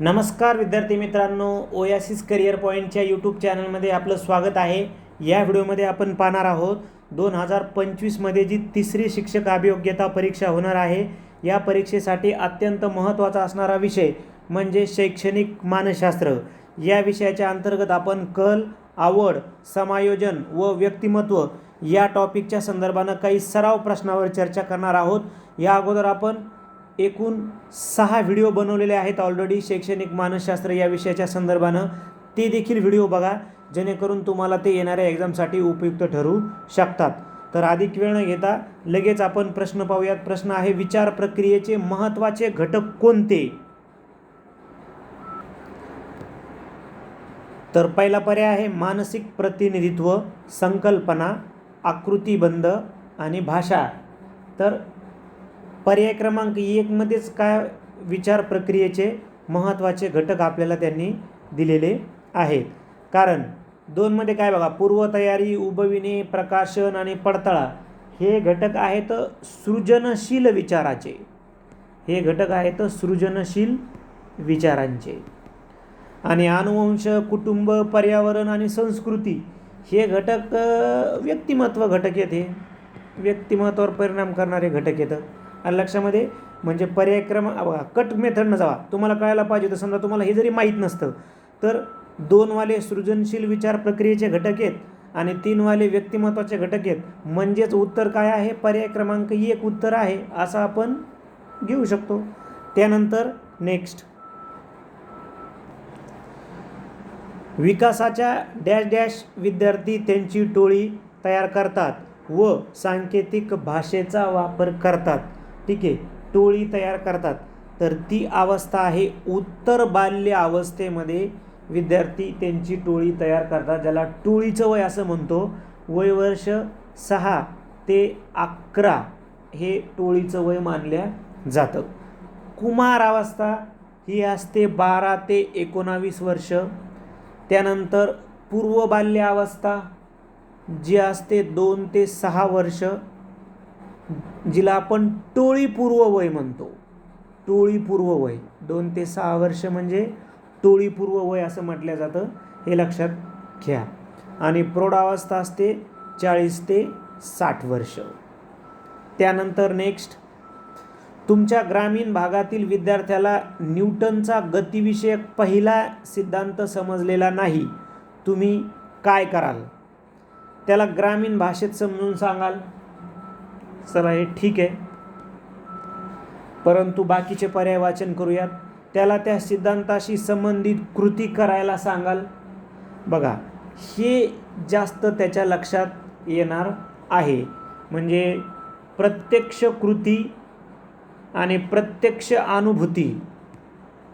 नमस्कार विद्यार्थी मित्रांनो ओयासिस करिअर पॉईंटच्या यूट्यूब चॅनलमध्ये आपलं स्वागत आहे. या व्हिडिओमध्ये आपण पाहणार आहोत दोन हजार पंचवीसमध्ये जी तिसरी शिक्षक अभियोग्यता परीक्षा होणार आहे या परीक्षेसाठी अत्यंत महत्त्वाचा असणारा विषय म्हणजे शैक्षणिक मानसशास्त्र. या विषयाच्या अंतर्गत आपण कल आवड समायोजन व व्यक्तिमत्व या टॉपिकच्या संदर्भानं काही सराव प्रश्नावर चर्चा करणार आहोत. या अगोदर आपण एकूण सहा व्हिडिओ बनवलेले आहेत ऑलरेडी शैक्षणिक मानसशास्त्र या विषयाच्या संदर्भानं ते देखील व्हिडिओ बघा जेणेकरून तुम्हाला ते येणाऱ्या एक्झामसाठी उपयुक्त ठरू शकतात. तर अधिक वेळ न घेता लगेच आपण प्रश्न पाहूयात. प्रश्न आहे विचार प्रक्रियेचे महत्त्वाचे घटक कोणते? तर पहिला पर्याय आहे मानसिक प्रतिनिधित्व संकल्पना आकृतीबंध आणि भाषा. तर पर्याय क्रमांक एकमध्येच काय विचार प्रक्रियेचे महत्त्वाचे घटक आपल्याला त्यांनी दिलेले आहेत? कारण दोनमध्ये काय बघा पूर्वतयारी उभविणे प्रकाशन आणि पडताळा हे घटक आहेत सृजनशील विचाराचे. हे घटक आहेत सृजनशील विचारांचे. आणि अनुवंश कुटुंब पर्यावरण आणि संस्कृती हे घटक व्यक्तिमत्व घटक येते. व्यक्तिमत्वावर परिणाम करणारे घटक येतं. आणि लक्षामध्ये म्हणजे पर्याय क्रम बघा कट मेथडनं जावा तुम्हाला कळायला पाहिजे तर समजा तुम्हाला हे जरी माहीत नसतं तर दोनवाले सृजनशील विचार प्रक्रियेचे घटक आहेत आणि तीनवाले व्यक्तिमत्वाचे घटक आहेत. म्हणजेच उत्तर काय आहे? पर्याय क्रमांक एक उत्तर आहे असं आपण घेऊ शकतो. त्यानंतर नेक्स्ट. विकासाच्या डॅश डॅश विद्यार्थी त्यांची टोळी तयार करतात व सांकेतिक भाषेचा वापर करतात. ठीक? आहे टोळी तयार करतात. तर ती अवस्था आहे उत्तर बाल्य अवस्थेमध्ये. विद्यार्थी त्यांची टोळी तयार करतात ज्याला टोळीचं वय असं म्हणतो. वय वर्ष सहा ते अकरा हे टोळीचं वय मानल्या जातं. कुमार अवस्था ही असते बारा ते एकोणावीस वर्ष. त्यानंतर पूर्व बाल्य अवस्था जी असते दोन ते सहा वर्ष. जिला आपण टोळीपूर्व वय म्हणतो. टोळीपूर्व वय. दोन ते सहा वर्ष म्हणजे टोळीपूर्व वय असं म्हटलं जातं. हे लक्षात घ्या. आणि प्रौढावस्था असते चाळीस ते साठ वर्ष. त्यानंतर नेक्स्ट तुमच्या ग्रामीण भागातील विद्यार्थ्याला न्यूटनचा गतिविषयक पहिला सिद्धांत समजलेला नाही. तुम्ही काय कराल? त्याला ग्रामीण भाषेत समजून सांगाल. चला हे ठीक आहे. परंतु बाकीचे पर्याय वाचन करूयात. त्याला त्या सिद्धांताशी संबंधित कृती करायला सांगाल. बघा हे जास्त त्याच्या लक्षात येणार आहे. म्हणजे प्रत्यक्ष कृती आणि प्रत्यक्ष अनुभूती.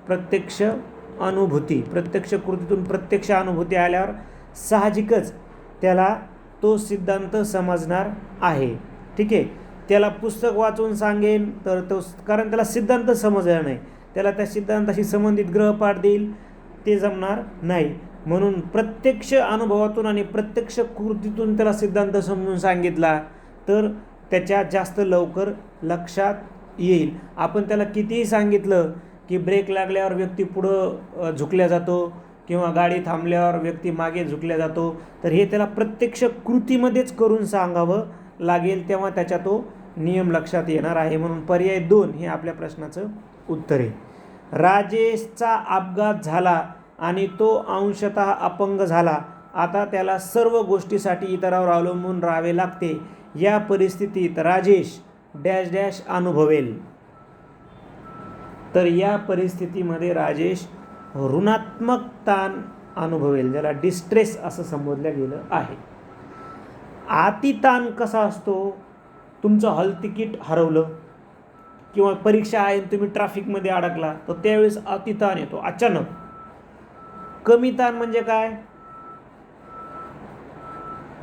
प्रत्यक्ष अनुभूती. प्रत्यक्ष कृतीतून प्रत्यक्ष अनुभूती आल्यावर साहजिकच त्याला तो सिद्धांत समजणार आहे. ठीक आहे? त्याला पुस्तक वाचून सांगेन तर तो कारण त्याला सिद्धांत समजला नाही. त्याला त्या सिद्धांताशी संबंधित ग्रहपाठ देईल ते जमणार नाही. म्हणून प्रत्यक्ष अनुभवातून आणि प्रत्यक्ष कृतीतून त्याला सिद्धांत समजून सांगितला तर त्याच्या जास्त लवकर लक्षात येईल. आपण त्याला कितीही सांगितलं की ब्रेक लागल्यावर व्यक्ती पुढं झुकल्या जातो किंवा गाडी थांबल्यावर व्यक्ती मागे झुकल्या जातो तर हे त्याला प्रत्यक्ष कृतीमध्येच करून सांगावं लागेल तेव्हा त्याच्या तो नियम लक्षात येणार आहे. म्हणून पर्याय दोन हे आपल्या प्रश्नाचं उत्तर आहे. राजेशचा अपघात झाला आणि तो अंशतः अपंग झाला. आता त्याला सर्व गोष्टीसाठी इतरावर अवलंबून राहावे लागते. या परिस्थितीत राजेश डॅश डॅश अनुभवेल. तर या परिस्थितीमध्ये राजेश ऋणात्मक ताण अनुभवेल ज्याला डिस्ट्रेस असं संबोधलं गेलं आहे. अतिताण कसा असतो? तुमचं हॉल तिकीट हरवलं किंवा परीक्षा आहे तुम्ही ट्रॅफिकमध्ये अडकला तर त्यावेळेस अतिताण येतो अचानक. कमी ताण म्हणजे काय?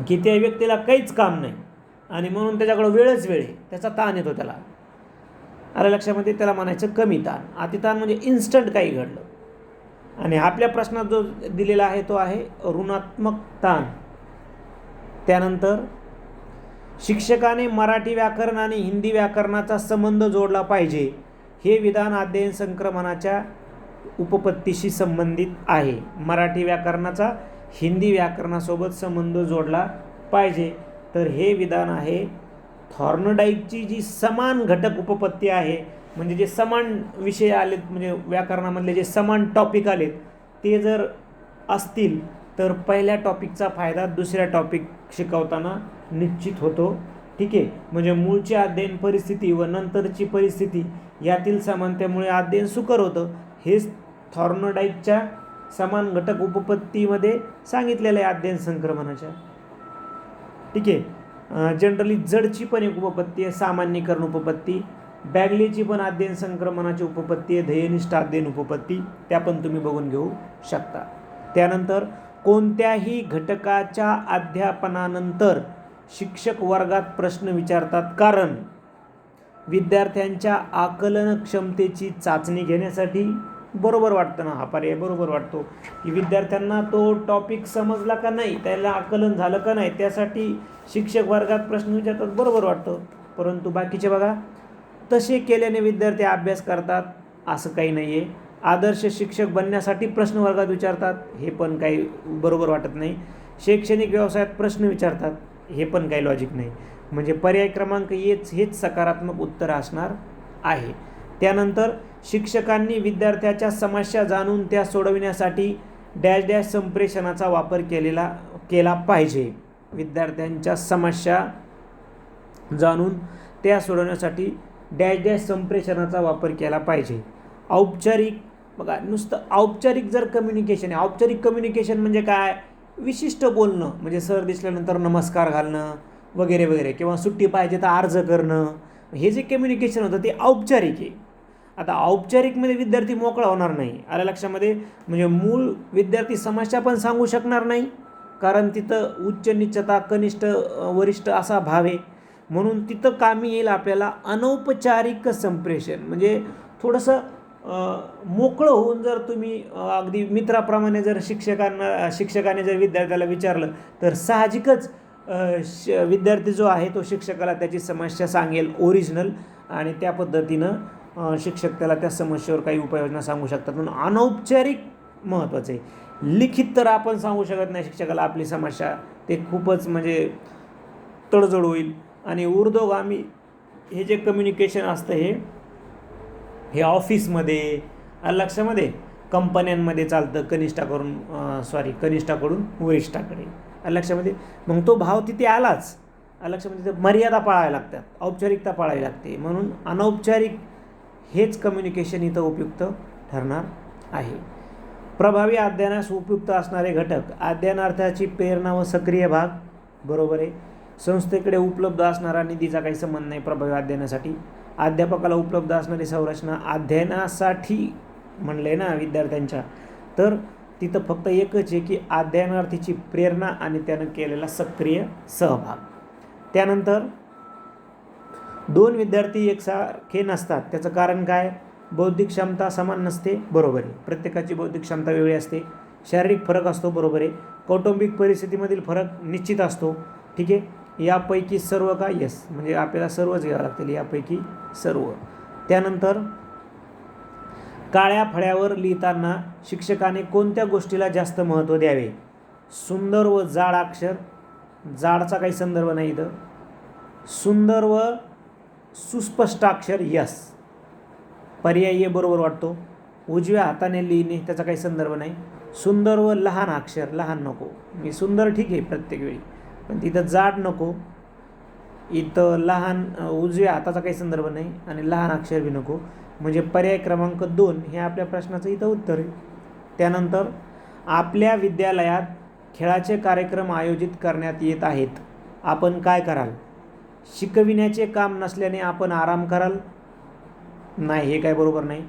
की त्या व्यक्तीला काहीच काम नाही आणि म्हणून त्याच्याकडं वेळच वेळ आहे त्याचा ताण येतो त्याला. आलं लक्षामध्ये त्याला म्हणायचं कमी ताण. अतिताण म्हणजे इन्स्टंट काही घडलं. आणि आपल्या प्रश्नात जो दिलेला आहे तो आहे ऋणात्मक ताण. त्यानंतर शिक्षकाने मराठी व्याकरण आणि हिंदी व्याकरणाचा संबंध जोडला पाहिजे हे विधान अध्ययन संक्रमणाच्या उपपत्तीशी संबंधित आहे. मराठी व्याकरणाचा हिंदी व्याकरणासोबत संबंध जोडला पाहिजे. तर हे विधान आहे थॉर्नडाईकची जी समान घटक उपपत्ती आहे म्हणजे जे समान विषय आलेत म्हणजे व्याकरणामधले जे समान टॉपिक आलेत ते जर असतील तर पहिल्या टॉपिकचा फायदा दुसऱ्या टॉपिक शिकवताना निश्चित होतो. ठीक आहे? म्हणजे मूळची अध्ययन परिस्थिती व नंतरची परिस्थिती यातील समानतेमुळे अध्ययन सुकर होतं. हेच थॉर्नोडाईकच्या समान घटक उपपत्तीमध्ये सांगितलेलं आहे अध्ययन संक्रमणाच्या. ठीक आहे? जनरली जडची पण एक उपपत्ती आहे सामान्यीकरण उपपत्ती. बॅगलीची पण अध्ययन संक्रमणाची उपपत्ती आहे ध्येयनिष्ठ अध्ययन उपपत्ती. त्या पण तुम्ही बघून घेऊ शकता. त्यानंतर कोणत्याही घटकाच्या अध्यापनानंतर शिक्षक वर्गात प्रश्न विचारतात. कारण विद्यार्थ्यांच्या आकलन क्षमतेची चाचणी घेण्यासाठी बरोबर वाटतं ना हा पर्याय बरोबर वाटतो. की विद्यार्थ्यांना तो टॉपिक समजला का नाही त्याला आकलन झालं का नाही त्यासाठी शिक्षक वर्गात प्रश्न विचारतात बरोबर वाटतं. परंतु बाकीचे बघा तसे केल्याने विद्यार्थी अभ्यास करतात असं काही नाही आहे आदर्श शिक्षक बनण्यासाठी प्रश्न वर्गात विचारतात हे पण काही बरोबर वाटत नाही. शैक्षणिक व्यवसायात प्रश्न विचारतात हे पण काही लॉजिक नाही. म्हणजे पर्याय क्रमांक येच हेच सकारात्मक उत्तर असणार आहे. त्यानंतर शिक्षकांनी विद्यार्थ्याच्या समस्या जाणून त्या सोडविण्यासाठी डॅश डॅश संप्रेषणाचा वापर केलेला केला पाहिजे. विद्यार्थ्यांच्या समस्या जाणून त्या सोडवण्यासाठी डॅश डॅश संप्रेषणाचा वापर केला पाहिजे. औपचारिक बघा नुसतं औपचारिक जर कम्युनिकेशन आहे औपचारिक कम्युनिकेशन म्हणजे काय? विशिष्ट बोलणं म्हणजे सर दिसल्यानंतर नमस्कार घालणं वगैरे वगैरे किंवा सुट्टी पाहिजे तर अर्ज करणं हे जे कम्युनिकेशन होतं ते औपचारिक आहे. आता औपचारिकमध्ये विद्यार्थी मोकळा होणार नाही. आल्या लक्षामध्ये? म्हणजे मूळ विद्यार्थी समस्या पण सांगू शकणार नाही कारण तिथं उच्च निश्चता कनिष्ठ वरिष्ठ असा भाव आहे. म्हणून तिथं कामी येईल आपल्याला अनौपचारिक संप्रेषण. म्हणजे थोडंसं मोकळं होऊन जर तुम्ही अगदी मित्राप्रमाणे जर शिक्षकांना शिक्षकाने जर विद्यार्थ्याला विचारलं तर साहजिकच श विद्यार्थी जो आहे तो शिक्षकाला त्याची समस्या सांगेल ओरिजिनल आणि त्या पद्धतीनं शिक्षक त्याला त्या समस्येवर काही उपाययोजना सांगू शकतात. म्हणून अनौपचारिक महत्त्वाचं आहे. लिखित तर आपण सांगू शकत नाही शिक्षकाला आपली समस्या. ते खूपच म्हणजे तडजोड होईल आणि ऊर्ध्वगामी हे जे कम्युनिकेशन असतं हे हे ऑफिसमध्ये लक्षामध्ये कंपन्यांमध्ये चालतं कनिष्ठाकडून सॉरी कनिष्ठाकडून वरिष्ठाकडे. लक्षामध्ये मग तो भाव तिथे आलाच. लक्षामध्ये मर्यादा पाळाव्या लागतात औपचारिकता पाळावी लागते. म्हणून अनौपचारिक हेच कम्युनिकेशन इथं उपयुक्त ठरणार आहे. प्रभावी अध्ययनास उपयुक्त असणारे घटक अध्ययनार्थाची प्रेरणा व सक्रिय भाग बरोबर आहे. संस्थेकडे उपलब्ध असणारा निधीचा काही संबंध नाही प्रभावी अध्ययनासाठी. अध्यापकाला उपलब्ध असणारी संरचना अध्ययनासाठी म्हणले ना विद्यार्थ्यांच्या. तर तिथं फक्त एकच आहे की अध्ययनार्थीची प्रेरणा आणि त्यानं केलेला सक्रिय सहभाग. त्यानंतर दोन विद्यार्थी एकसारखे नसतात. त्याचं कारण काय? बौद्धिक क्षमता समान नसते बरोबर आहे. प्रत्येकाची बौद्धिक क्षमता वेगळी असते. शारीरिक फरक असतो बरोबर आहे. कौटुंबिक परिस्थितीमधील फरक निश्चित असतो. ठीक आहे? यापैकी सर्व का? यस म्हणजे आपल्याला सर्वच घ्यावं लागतील यापैकी सर्व. त्यानंतर काळ्या फळ्यावर लिहिताना शिक्षकाने कोणत्या गोष्टीला जास्त महत्त्व द्यावे? सुंदर व जाड अक्षर. जाडचा काही संदर्भ नाही इथं. सुंदर व सुस्पष्ट अक्षर यस पर्यायी बरोबर वाटतो. उजव्या हाताने लिहिणे त्याचा काही संदर्भ नाही. सुंदर व लहान अक्षर लहान नको. मी सुंदर ठीक आहे प्रत्येक वेळी. पण तिथं जाड नको. इथं लहान उजव्या हाताचा काही संदर्भ नाही आणि लहान अक्षर बी नको. म्हणजे पर्याय क्रमांक दोन हे आपल्या प्रश्नाचं इथं उत्तर आहे. त्यानंतर आपल्या विद्यालयात खेळाचे कार्यक्रम आयोजित करण्यात येत आहेत. आपण काय कराल? शिकविण्याचे काम नसल्याने आपण आराम कराल? नाही हे काय बरोबर नाही.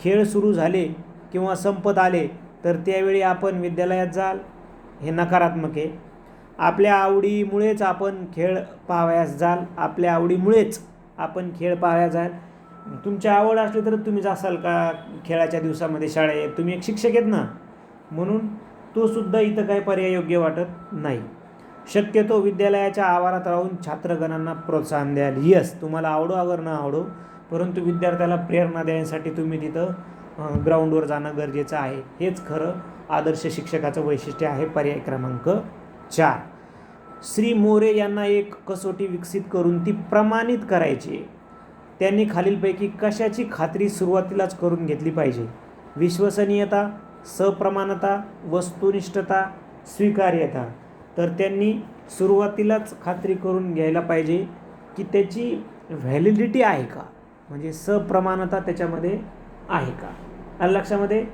खेळ सुरू झाले किंवा संपत आले तर त्यावेळी आपण विद्यालयात जाल? हे नकारात्मक आहे. आपल्या आवडीमुळेच आपण खेळ पाहावयास जाल. आपल्या आवडीमुळेच आपण खेळ पाहाव्या जाल. तुमची आवड असली तर तुम्ही जासाल का खेळाच्या दिवसामध्ये शाळेत? तुम्ही एक शिक्षक आहेत ना? म्हणून तो सुद्धा इथं काही पर्याय योग्य वाटत नाही. शक्यतो विद्यालयाच्या आवारात राहून छात्रगणांना प्रोत्साहन द्याल. यस तुम्हाला आवडो अगर न आवडो परंतु विद्यार्थ्याला प्रेरणा देण्यासाठी तुम्ही तिथं ग्राउंडवर जाणं गरजेचं आहे. हेच खरं आदर्श शिक्षकाचं वैशिष्ट्य आहे पर्याय क्रमांक चार. श्री मोरे यांना एक कसोटी विकसित करून ती प्रमाणित करायची. त्यांनी खालीलपैकी कशाची खात्री सुरुवातीलाच करून घेतली पाहिजे? विश्वसनीयता सप्रमाणता वस्तुनिष्ठता स्वीकार्यता. तर त्यांनी सुरुवातीलाच खात्री करून घ्यायला पाहिजे की त्याची व्हॅलिडिटी आहे का? म्हणजे सप्रमाणता त्याच्यामध्ये आहे का? आलं लक्षामध्ये?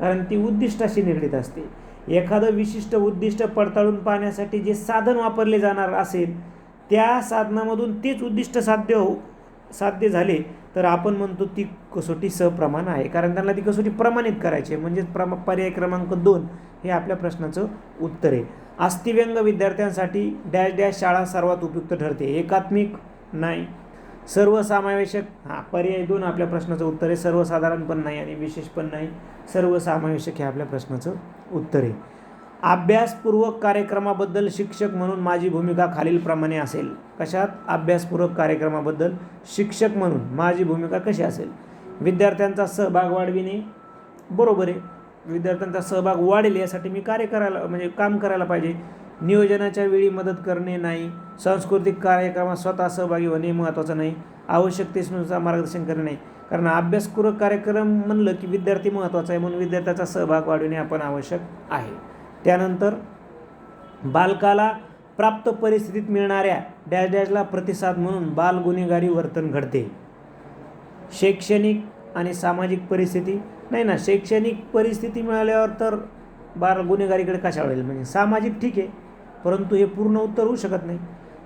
कारण ती उद्दिष्टाशी निगडीत असते. एखादं विशिष्ट उद्दिष्ट पडताळून पाहण्यासाठी जे साधन वापरले जाणार असेल त्या साधनामधून तेच उद्दिष्ट साध्य हो साध्य झाले तर आपण म्हणतो ती कसोटी सप्रमाण आहे. कारण त्यांना ती कसोटी प्रमाणित करायची आहे. म्हणजेच प्रमा पर्याय क्रमांक दोन हे आपल्या प्रश्नाचं उत्तर आहे. अस्थिव्यंग विद्यार्थ्यांसाठी डॅश डॅश शाळा सर्वात उपयुक्त ठरते. एकात्मिक नाही सर्वसमावेशक हा पर्याय दोन आपल्या प्रश्नाचं उत्तर आहे. सर्वसाधारण पण नाही आणि विशेष पण नाही. सर्वसमावेशक हे आपल्या प्रश्नाचं उत्तरे. अभ्यासपूर्वक कार्यक्रमाबद्दल शिक्षक म्हणून माझी भूमिका खालीलप्रमाणे असेल. कशात? अभ्यासपूर्वक कार्यक्रमाबद्दल शिक्षक म्हणून माझी भूमिका कशी असेल? विद्यार्थ्यांचा सहभाग वाढविणे. बरोबर आहे. विद्यार्थ्यांचा सहभाग वाढेल यासाठी मी कार्य करायला म्हणजे काम करायला पाहिजे. नियोजनाच्या वेळी मदत करणे नाही. सांस्कृतिक कार्यक्रमात स्वतः सहभागी होणे महत्त्वाचं नाही. आवश्यकतेनुसार मार्गदर्शन करणे नाही. कारण अभ्यासपूरक कार्यक्रम म्हणलं की विद्यार्थी महत्त्वाचा आहे म्हणून विद्यार्थ्याचा सहभाग वाढविणे आपण आवश्यक आहे. त्यानंतर बालकाला प्राप्त परिस्थितीत मिळणाऱ्या डॅश डॅशला प्रतिसाद म्हणून बाल गुन्हेगारी वर्तन घडते. शैक्षणिक आणि सामाजिक परिस्थिती नाही ना शैक्षणिक परिस्थिती मिळाल्यावर तर बाल गुन्हेगारीकडे कशा वळेल म्हणजे सामाजिक ठीक आहे परंतु हे पूर्ण उत्तर होऊ शकत नाही.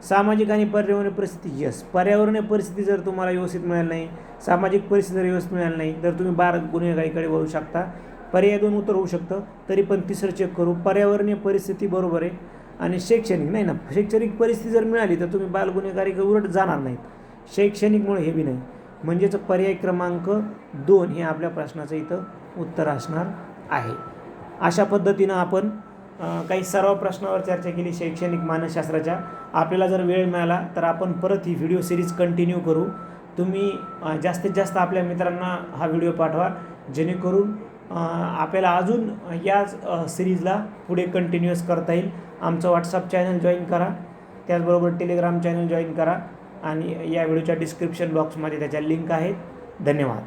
सामाजिक आणि पर्यावरणीय परिस्थिती यस पर्यावरणीय परिस्थिती जर तुम्हाला व्यवस्थित मिळाली नाही सामाजिक परिस्थिती जर व्यवस्थित मिळाली नाही तर तुम्ही बाल गुन्हेगारीकडे वळू शकता. पर्याय दोन उत्तर होऊ शकतं तरी पण तिसरं चेक करू. पर्यावरणीय परिस्थिती बरोबर आहे आणि शैक्षणिक नाही ना? शैक्षणिक परिस्थिती जर मिळाली तर तुम्ही बाल गुन्हेगारीकडे उलट जाणार नाहीत. शैक्षणिकमुळे हे बी नाही. म्हणजेच पर्याय क्रमांक दोन हे आपल्या प्रश्नाचं इथं उत्तर असणार आहे. अशा पद्धतीनं आपण काही सर्व प्रश्नावर चर्चा केली शैक्षणिक मानसशास्त्राच्या. आपल्याला जर वेळ मिळाला तर आपण परत ही व्हिडिओ सिरीज कंटिन्यू करू. तुम्ही जास्तीत जास्त आपल्या मित्रांना हा व्हिडिओ पाठवा. जेणेकरून आपल्याला अजून या सिरीजला पुढे कंटिन्युअस करता येईल. आमचं व्हॉट्सअप चॅनल जॉईन करा. त्याचबरोबर टेलिग्राम चॅनल जॉईन करा. आणि या व्हिडिओच्या डिस्क्रिप्शन बॉक्समध्ये त्याच्या लिंक आहेत. धन्यवाद.